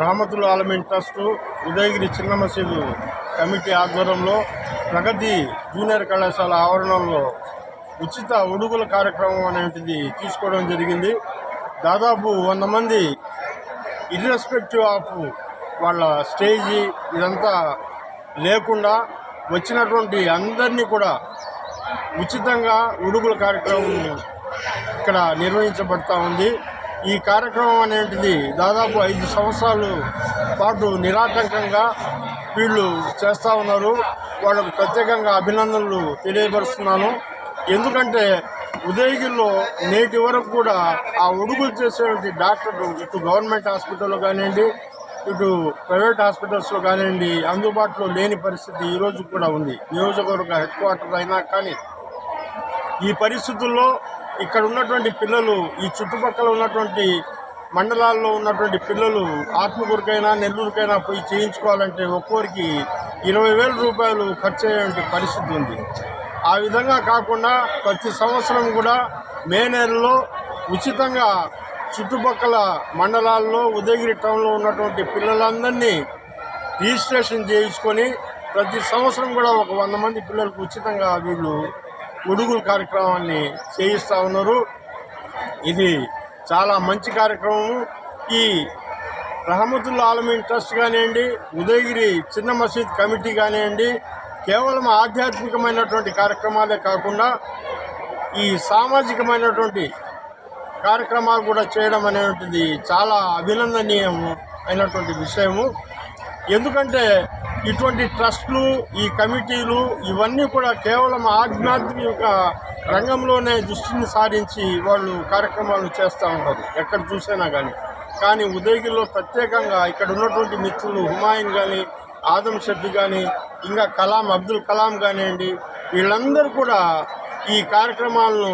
రహమతుల్ ఆలమీన్ trust Udayagiri చిన్న మసీదు committee ఆధ్వర్యంలో ప్రగతి జూనియర్ కళాశాల ఆవరణంలో ఉచిత ఉడుగుల కార్యక్రమం అనేటిది తీసుకోవడం జరిగింది. దాదాపు వంద మంది ఇర్రెస్పెక్టివ్ ఆఫ్ వాళ్ళ స్టేజీ ఇదంతా లేకుండా వచ్చినటువంటి అందరినీ కూడా ఉచితంగా ఉడుగుల కార్యక్రమం ఇక్కడ నిర్వహించబడతా ఉంది. ఈ కార్యక్రమం అనేటిది దాదాపు ఐదు సంవత్సరాలు పాటు నిరాటంకంగా వీళ్ళు చేస్తూ ఉన్నారు. వాళ్ళకు ప్రత్యేకంగా అభినందనలు తెలియపరుస్తున్నాను. ఎందుకంటే ఉదయగిరిలో నేటి వరకు కూడా ఆ ఒడుగులు చేసేటువంటి డాక్టర్లు ఇటు గవర్నమెంట్ హాస్పిటల్లో కానివ్వండి ఇటు ప్రైవేట్ హాస్పిటల్స్లో కానివ్వండి అందుబాటులో లేని పరిస్థితి ఈరోజు కూడా ఉంది. నియోజకవర్గ హెడ్ క్వార్టర్ అయినా కానీ ఈ పరిస్థితుల్లో ఇక్కడ ఉన్నటువంటి పిల్లలు ఈ చుట్టుపక్కల ఉన్నటువంటి మండలాల్లో ఉన్నటువంటి పిల్లలు ఆత్మకూరుకైనా నెల్లూరుకైనా పోయి చేయించుకోవాలంటే ఒక్కొరికి ఇరవై వేల రూపాయలు ఖర్చు అయ్యేటువంటి పరిస్థితి ఉంది. ఆ విధంగా కాకుండా ప్రతి సంవత్సరం కూడా మే నెలలో ఉచితంగా చుట్టుపక్కల మండలాల్లో ఉదయగిరి టౌన్లో ఉన్నటువంటి పిల్లలందరినీ రిజిస్ట్రేషన్ చేయించుకొని ప్రతి సంవత్సరం కూడా ఒక వంద మంది పిల్లలకు ఉచితంగా వీళ్ళు గొడుగుల కార్యక్రమాన్ని చేయిస్తూ ఉన్నారు. ఇది చాలా మంచి కార్యక్రమం ఈ రహమతుల్లా ఆలమీన్ ట్రస్ట్ కానివ్వండి ఉదయగిరి చిన్న మసీద్ కమిటీ కానివ్వండి కేవలం ఆధ్యాత్మికమైనటువంటి కార్యక్రమాలే కాకుండా ఈ సామాజికమైనటువంటి కార్యక్రమాలు కూడా చేయడం అనేటువంటిది చాలా అభినందనీయం అయినటువంటి విషయము. ఎందుకంటే ఇటువంటి ట్రస్ట్లు ఈ కమిటీలు ఇవన్నీ కూడా కేవలం ఆధ్యాత్మిక రంగంలోనే దృష్టిని సారించి వాళ్ళు కార్యక్రమాలు చేస్తూ ఉంటారు ఎక్కడ చూసినా కానీ కానీ ఉదయగిరిలో ప్రత్యేకంగా ఇక్కడ ఉన్నటువంటి మిత్రులు హుమాయూన్ కానీ ఆదం షెట్టి కానీ ఇంకా కలాం అబ్దుల్ కలాం కానివ్వండి వీళ్ళందరూ కూడా ఈ కార్యక్రమాలను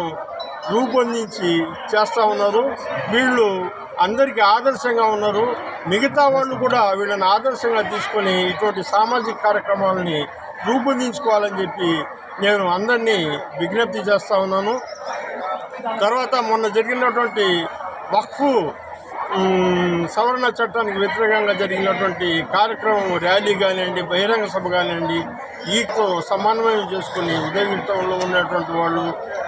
రూపొందించి చేస్తూ ఉన్నారు. వీళ్ళు అందరికీ ఆదర్శంగా ఉన్నారు. మిగతా వాళ్ళు కూడా వీళ్ళని ఆదర్శంగా తీసుకొని ఇటువంటి సామాజిక కార్యక్రమాలని రూపొందించుకోవాలని చెప్పి నేను అందరినీ విజ్ఞప్తి చేస్తూ ఉన్నాను. తర్వాత మొన్న జరిగినటువంటి వక్ఫ్ సవరణ చట్టానికి వ్యతిరేకంగా జరిగినటువంటి కార్యక్రమం ర్యాలీ కానివ్వండి బహిరంగ సభ కానివ్వండి ఈతో సమన్వయం చేసుకుని ఉదయగిరితంలో ఉన్నటువంటి వాళ్ళు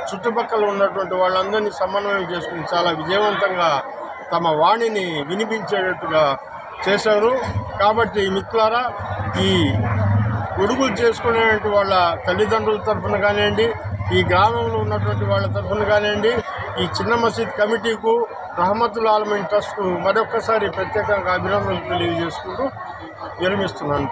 చుట్టుపక్కల ఉన్నటువంటి వాళ్ళందరినీ సమన్వయం చేసుకుని చాలా విజయవంతంగా తమ వాణిని వినిపించేటట్టుగా చేశారు. కాబట్టి మిత్రులారా ఈ ఉడుగులు చేసుకునేటువంటి వాళ్ళ తల్లిదండ్రుల తరఫున కానివ్వండి ఈ గ్రామంలో ఉన్నటువంటి వాళ్ళ తరఫున కానివ్వండి ఈ చిన్న మసీద్ కమిటీకు రహమతుల్ ఆలమీన్ ట్రస్ట్కు మరొక్కసారి ప్రత్యేకంగా అభినందనలు తెలియజేసుకుంటూ విరమిస్తున్నాను.